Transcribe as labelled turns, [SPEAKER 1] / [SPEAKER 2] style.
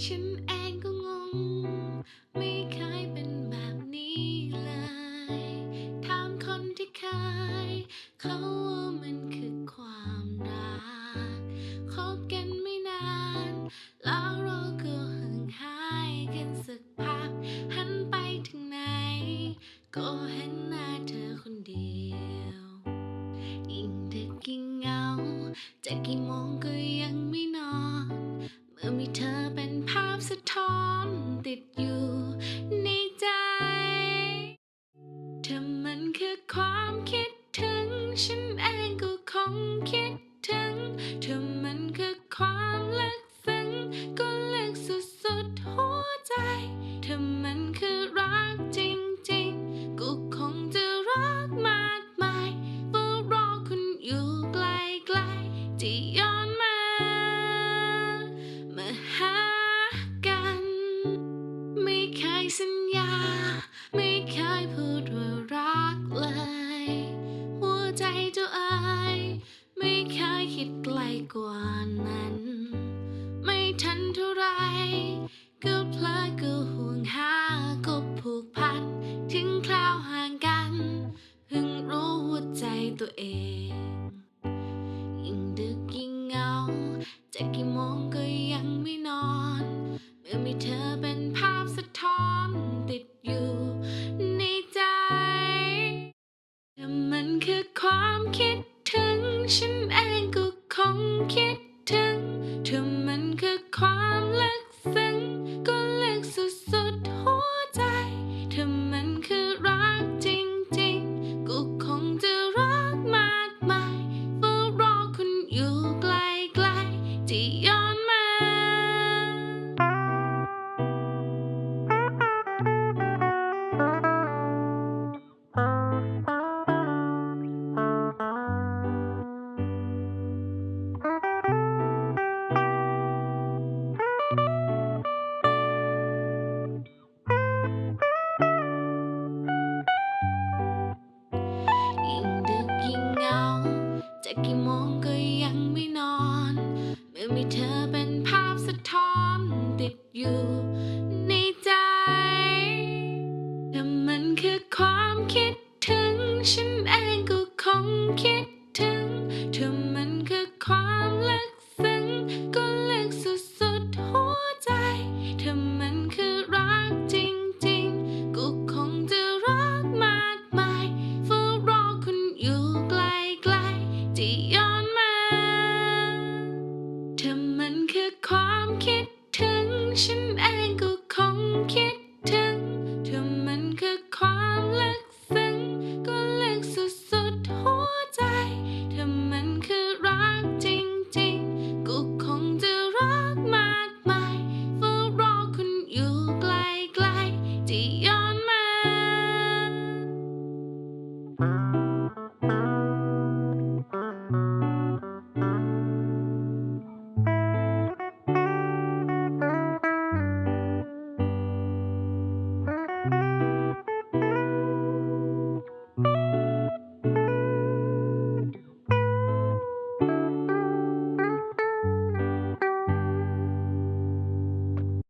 [SPEAKER 1] ฉันเองก็งง ไม่เคยเป็นแบบนี้เลยถามคนที่เคย เขาว่ามันคือความรักคบกันไม่นาน แล้วเราก็ห่างหายกันสักพัก หันไปถึงไหน ก็เห็นหน้าเธอคนเดียว ยิ่งดึกยิ่งเงาจะกี่โมงก็ยังไม่นอน อยู่ในใจถ้ามันคือความ ใจเจ้าอายไม่เคยคิดไกลกว่านั้น ไม่ทันเท่าไรก็พ Let me tell I'm kicked.